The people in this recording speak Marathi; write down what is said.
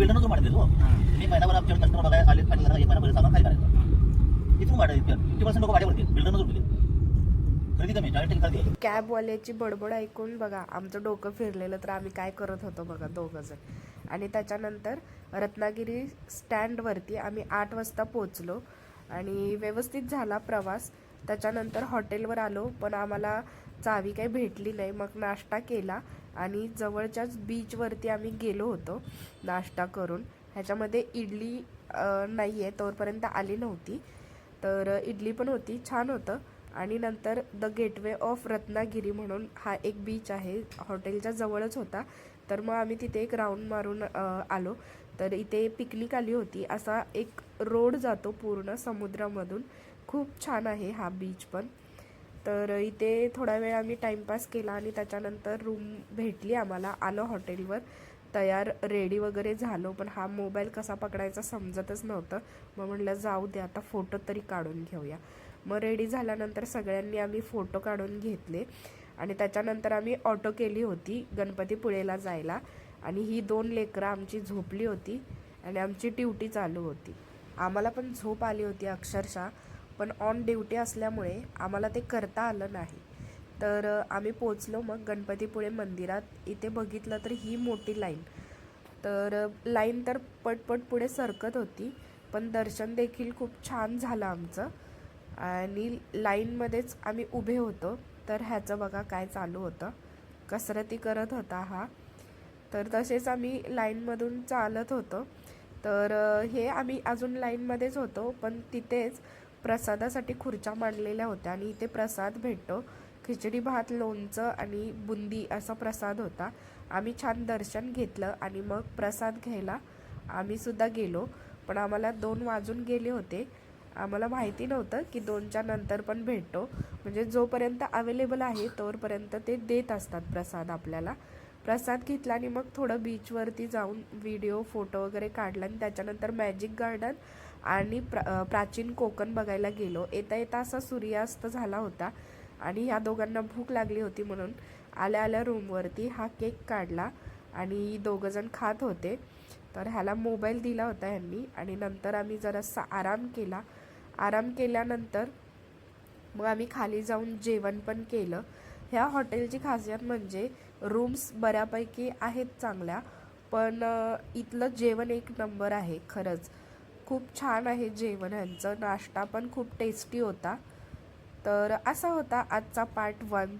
बिल्डरच मांडते देतो मी महिनाभर आमच्याकडे कस्टमर बघाय आले खाली एक महिनाभर सामान खाली करायचं इथून वाढ फिफ्टी पर्सेंट लोक वाढ्यावरती बिल्डरच दिले खरेदी कमी बडबड ऐकून बघा आमचं डोकं फिरलेलं तर आम्ही काय करत होतो बघा दोघं जण. आणि त्याच्यानंतर रत्नागिरी स्टँडवरती आम्ही आठ वाजता पोचलो आणि व्यवस्थित झाला प्रवास. त्याच्यानंतर हॉटेलवर आलो पण आम्हाला चावी काही भेटली नाही. मग नाश्ता केला आणि जवळच्याच बीचवरती आम्ही गेलो होतो नाश्ता करून. ह्याच्यामध्ये इडली नाही आहे तोपर्यंत आली नव्हती. तर इडली पण होती छान होतं. आणि नंतर द गेटवे ऑफ रत्नागिरी म्हणून हा एक बीच आहे. हॉटेलच्या जवळच होता. तर मग आम्ही तिथे एक राऊंड मारून आलो. तर इथे पिकनिक आली होती. असा एक रोड जातो पूर्ण समुद्रामधून. खूप छान आहे हा बीच पण. तर इथे थोडा वेळ आम्ही टाईमपास केला आणि त्याच्यानंतर रूम भेटली आम्हाला आलो हॉटेलवर. तयार रेडी वगैरे झालो पण हा मोबाईल कसा पकडायचा समजतच नव्हतं. मग म्हटलं जाऊ दे आता फोटो तरी काढून घेऊया. मग रेडी झाल्यानंतर सगळ्यांनी आम्ही फोटो काढून घेतले. आणि त्याच्यानंतर आम्ही ऑटो केली होती गणपतीपुळेला जायला. आणि ही दोन लेकरं आमची झोपली होती आणि आमची ड्युटी चालू होती. आम्हाला पण झोप आली होती अक्षरशः. पण ऑन ड्युटी असल्यामुळे आम्हाला ते करता आलं नाही. तर आम्ही पोचलो मग गणपतीपुळे मंदिरात. इथे बघितलं तर ही मोठी लाईन तर लाईन तर पटपट पुढे सरकत होती पण दर्शन देखील खूप छान झालं आमचं. आणि लाईनमध्येच आम्ही उभे होतो. तर ह्याचं बघा काय चालू होतं. कसरती करत होता हा. तर तसेच आम्ही लाईनमधून चालत होतो. तर हे आम्ही अजून लाईनमध्येच होतो पण तिथेच प्रसादासाठी खुर्च्या मांडलेल्या होत्या आणि इथे प्रसाद भेटतो. खिचडी भात लोणचं आणि बुंदी असा प्रसाद होता. आम्ही छान दर्शन घेतलं आणि मग प्रसाद घ्यायला आम्ही सुद्धा गेलो. पण आम्हाला दोन वाजून गेले होते. आम्हाला माहिती नव्हतं की दोनच्या नंतर पण भेटतो. म्हणजे जोपर्यंत अवेलेबल आहे तोपर्यंत ते देत असतात प्रसाद आपल्याला. प्रसाद घेतला आणि मग थोडं बीचवरती जाऊन व्हिडिओ फोटो वगैरे काढला आणि त्याच्यानंतर मॅजिक गार्डन आणि प्रा प्राचीन कोकण बघायला गेलो. येता येता असा सूर्यास्त झाला होता आणि ह्या दोघांना भूक लागली होती म्हणून आल्या आल्या रूमवरती हा केक काढला आणि दोघंजण खात होते. तर ह्याला मोबाईल दिला होता ह्यांनी आणि नंतर आम्ही जरासा आराम केला. आराम केल्यानंतर मग आम्ही खाली जाऊन जेवण पण केलं. ह्या हॉटेलची खासियत म्हणजे रूम्स बऱ्यापैकी आहेत चांगल्या पण इथलं जेवण एक नंबर आहे खरंच. खूप छान आहे जेवण ह्यांचं नाश्ता पण खूप टेस्टी होता. तर असा होता आजचा पार्ट वन